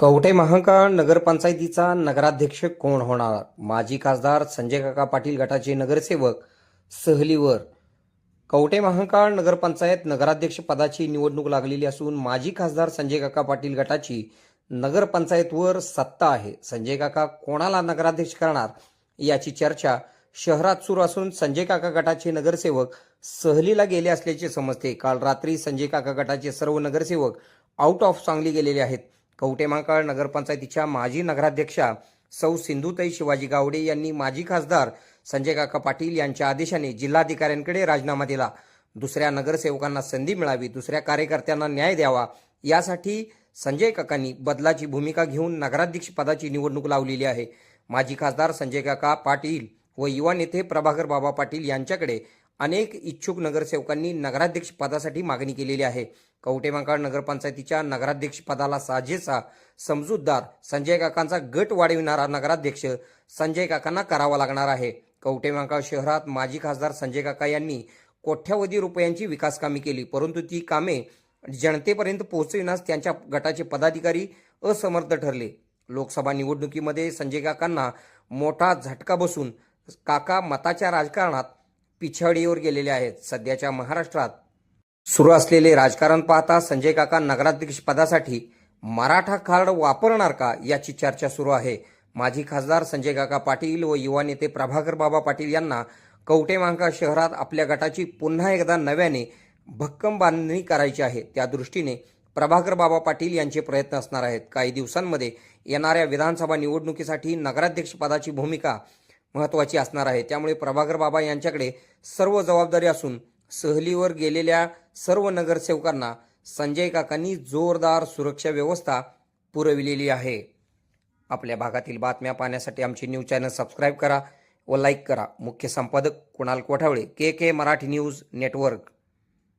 कवठे महाकाळ नगरपंचायतीचा नगराध्यक्ष कोण होणार? माजी खासदार संजय काका पाटील गटाचे नगरसेवक सहलीवर. कवठे महाकाळ नगरपंचायत नगराध्यक्ष पदाची निवडणूक लागलेली असून माजी खासदार संजय काका पाटील गटाची नगरपंचायतवर सत्ता आहे. संजय काका कोणाला नगराध्यक्ष करणार? याची चर्चा शहरात सुरू असून संजय काका गटाचे नगरसेवक सहलीला गेले असल्याचे समजते. काल रात्री संजय काका गटाचे सर्व नगरसेवक आउट ऑफ सांगली गेलेले आहेत. कवटेमांकाळ नगरपंचायतीच्या माजी नगराध्यक्षा सौ सिंधुताई शिवाजी गावडे यांनी माजी खासदार संजय काका पाटील यांच्या आदेशाने जिल्हाधिकाऱ्यांकडे राजीनामा दिला. दुसऱ्या नगरसेवकांना संधी मिळावी दुसऱ्या कार्यकर्त्यांना न्याय द्यावा यासाठी संजय काकांनी बदलाची भूमिका घेऊन नगराध्यक्ष पदाची निवडणूक लावलेली आहे. माजी खासदार संजय काका पाटील व युवा नेते प्रभाकर बाबा पाटील यांच्याकडे अनेक इच्छुक नगरसेवकांनी नगराध्यक्ष पदासाठी मागणी केलेली आहे. कवटेमाकाळ नगरपंचायतीच्या नगराध्यक्ष पदाला साजेसा समजूतदार संजय काकांचा गट वाढविणारा नगराध्यक्ष संजय काकांना करावा लागणार आहे. कवटेमाकाळ शहरात माजी खासदार संजय काका यांनी कोट्यावधी रुपयांची विकास कामे केली परंतु ती कामे जनतेपर्यंत पोहोचविण्यास त्यांच्या गटाचे पदाधिकारी असमर्थ ठरले. लोकसभा निवडणुकीमध्ये संजय काकांना मोठा झटका बसून काका मताच्या राजकारणात पिछाडीवर गेलेले आहेत. सध्याच्या महाराष्ट्रात सुरू असलेले राजकारण पाहता संजय काका नगराध्यक्ष पदासाठी मराठा कार्ड वापरणार का याची चर्चा सुरू आहे. माजी खासदार संजय काका पाटील व युवा नेते प्रभाकर बाबा पाटील यांना कवटेमांका शहरात आपल्या गटाची पुन्हा एकदा नव्याने भक्कम बांधणी करायची आहे. त्या दृष्टीने प्रभाकर बाबा पाटील यांचे प्रयत्न असणार आहेत. काही दिवसांमध्ये येणाऱ्या विधानसभा निवडणुकीसाठी नगराध्यक्ष पदाची भूमिका महत्त्वाची असणार आहे. त्यामुळे प्रभाकर बाबा यांच्याकडे सर्व जबाबदारी असून सहलीवर गेलेल्या सर्व नगरसेवकांना संजय काकांनी जोरदार सुरक्षा व्यवस्था पुरविलेली आहे. आपल्या भागातील बातम्या पाहण्यासाठी आमचे न्यूज चॅनल सबस्क्राईब करा व लाईक करा. मुख्य संपादक Kunal Kothawale K K Marathi news network.